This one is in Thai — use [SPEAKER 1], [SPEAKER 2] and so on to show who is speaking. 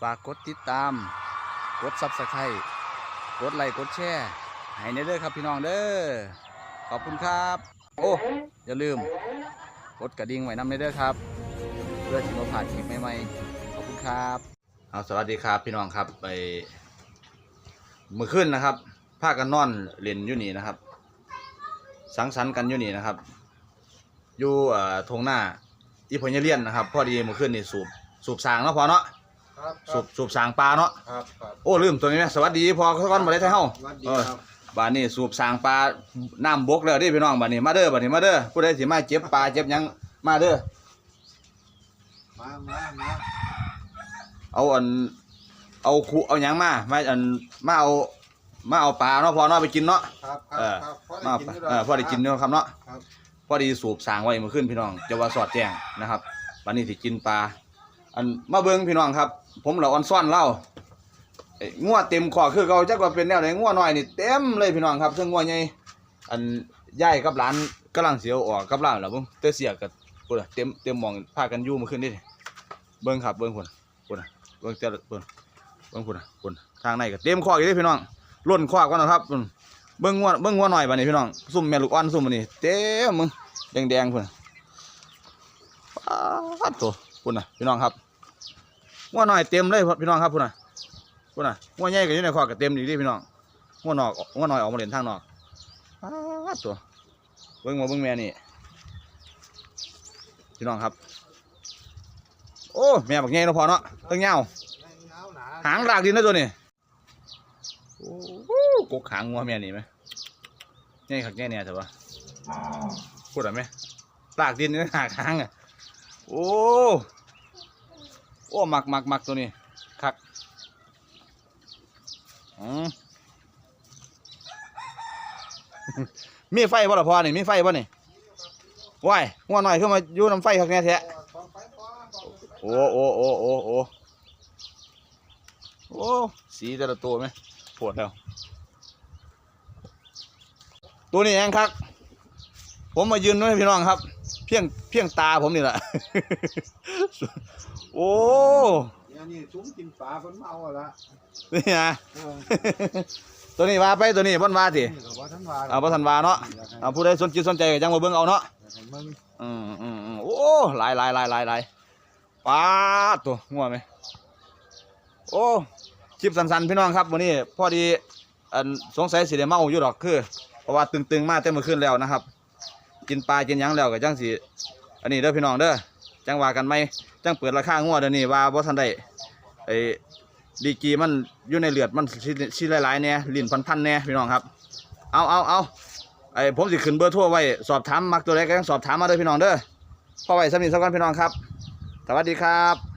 [SPEAKER 1] ฝากกดติดตาม กดซับสไครต์กดไลค์กดแชร์ให้ในเด้อครับพี่น้องเด้อขอบคุณครับ โอ้อย่าลืม กดกระดิ่งไว้นำในเด้อครับ เพื่อที่เราผ่านคลิปใหม่ๆขอบคุณครับเอาสวัสดีครับพี่น้องครับไปเมื่อคืนนะครับพากันนอนเล่นอยู่นี่นะครับ สังสรรค์กันอยู่นี่นะครับ อยู่เอ่อทงหน้าอีพญเลียนนะครับ พอดีเมื่อคืนนี่สูบสูบสางเนาะพอเนาะ
[SPEAKER 2] ครับค
[SPEAKER 1] สู
[SPEAKER 2] รับบ
[SPEAKER 1] สูบสางปลาเนาะ
[SPEAKER 2] ครับครับ
[SPEAKER 1] โอ้ลืมตัวนี้ไหมสวัสดีพอเขาก่อนมาได้ไทยเฮา
[SPEAKER 2] สวัสดี
[SPEAKER 1] เออ
[SPEAKER 2] ครับ
[SPEAKER 1] บ้านนี้สูบสางปลาน้ำบกแล้วเดิพี่น้องบ้านนี้มาเด้อบ้านนี้มาเด้อผู้ใดสิมาเจ็บปลาเจ็บหยังมาเด้อ
[SPEAKER 2] มามามา
[SPEAKER 1] เอาอันเอาคูเอาหยังมามาอันมาเอามาเอาปลาเนาะพอเนาะไปกินเนาะ
[SPEAKER 2] ครับค
[SPEAKER 1] เอ
[SPEAKER 2] รับ
[SPEAKER 1] อ
[SPEAKER 2] ครับพอ
[SPEAKER 1] มา
[SPEAKER 2] ได้กิน
[SPEAKER 1] เออพอได้กินเนาะครับเนาะ
[SPEAKER 2] ครับ
[SPEAKER 1] พอดีสูบสางไว้เมื่อคืนพี่น้องจะว่าสอดแจ้งนะครับวันนี้สิกินปลา อันมาเบิงพี่น้องครับ ผมเหล่าออนซ่อนเล่างัวเต็มคอคือเขาจักว่าเป็นแนวไหนงัวน้อยนี่เต็มเลยพี่น้องครับซึ่งงัวใหญ่อันยายกับหลานกำลังเสียวออกกับหลานแล้วเบิ่งแต่เสียกับพุ่นเต็มเต็มมองพากันยู่มื่อคืนนี่เบิงครับเบิงพุ่นพุ่นเบิงแต่ละพุ่นเบิงพุ่นนะพุ่นทางในก็เต็มคอกอยู่เด้พี่น้องล้นคอกก่อนนะครับเบิ่งงัวเบิ่งงัวน้อยบัดนี้พี่น้องซุ่มแม่ลูกอ่อนซุ่มบัดนี้เต็มมึงแดงแดงๆพุ่นน่ะปาดตัว พุ่นนะพี่น้องครับงัวน้อยเต็มเลยพี่น้องครับพุ่นนะพุ่นนะงัวใหญ่ก็อยู่ในคอกก็เต็มอีกดิพี่น้องงัวนอกงัวน้อยออกมาเล่นทางนอกปาดตัวเบิ่งมาเบิ่งแม่นี่พี่น้องครับ โอ้แม่บักใหญ่เนาพอเนาะตั้งเงา
[SPEAKER 2] เงหา
[SPEAKER 1] งลากดินนะตัวนี้โอ้โหกกหางงัวแม่นี่ไหมใหญ่ขักใหญ่เนี่ยเถอะวะพูดอะไรไหมลากดินนี่หางหางอะ โอ้โอ้หมักหมักหมักตัวนี้คักอืมมีไฟบ่ละพอนี่มีไฟบ่นี่ว้ายงัวหน่อยขึ้นมาอยู่น้ำไฟคักแน่แท้
[SPEAKER 2] พอไปพอพอ
[SPEAKER 1] โอ้โอ้โอ้โอ้โอ้โอ้สีแต่ละตัวไหมปวดแล้ว ตัวนี้เองครับ ผมมายืนไว้พี่น้องครับ พียงเพียงตาผมนี่แหละ โอ้
[SPEAKER 2] เดี๋ยวนี่ซุ้มกินปลาเพิ่นเมาอะละ
[SPEAKER 1] นี่นะ
[SPEAKER 2] เออ
[SPEAKER 1] ตัวนี้ว่าไปตัวนี้บนว่าสิ
[SPEAKER 2] นี่ก็บ่ทันว่า
[SPEAKER 1] เอาพระธันวาเนาะ
[SPEAKER 2] อยากให้
[SPEAKER 1] เอาผู้ใดสนจิตสนใจก็จังมาเบิ่งเอาเนาะ
[SPEAKER 2] อยากให้มึง
[SPEAKER 1] อืมอืมอืมโอ้หลายหลายหลายหลายหลายป้าดตัวงัวไหมโอ้คลิปสั้นๆพี่น้องครับวันนี้พอดีอันสงสัยสิได้เมาอยู่ดอกคือ เพราะว่าตึงๆมาเต็มมือขึ้นแล้วนะครับ กินปลากินหยังแล้วก็จังสิอันนี้เด้อพี่น้องเด้อจังว่ากันไหมจังเปิดราคางัวเดี๋ยวนี้ว่าบ่ทันได้ไอ้ดีกรีมันอยู่ในเลือดมันสิสิหลายๆเนี่ยลิ้นพันๆเนี่ยพี่น้องครับ เอาเอาเอาไอ้ผมสิขึ้นเบอร์โทรไว้สอบถามมักตัวใดก็ยังสอบถามมาเด้อพี่น้องเด้อพอไว้สำนีสักวันพี่น้องครับ สวัสดีครับ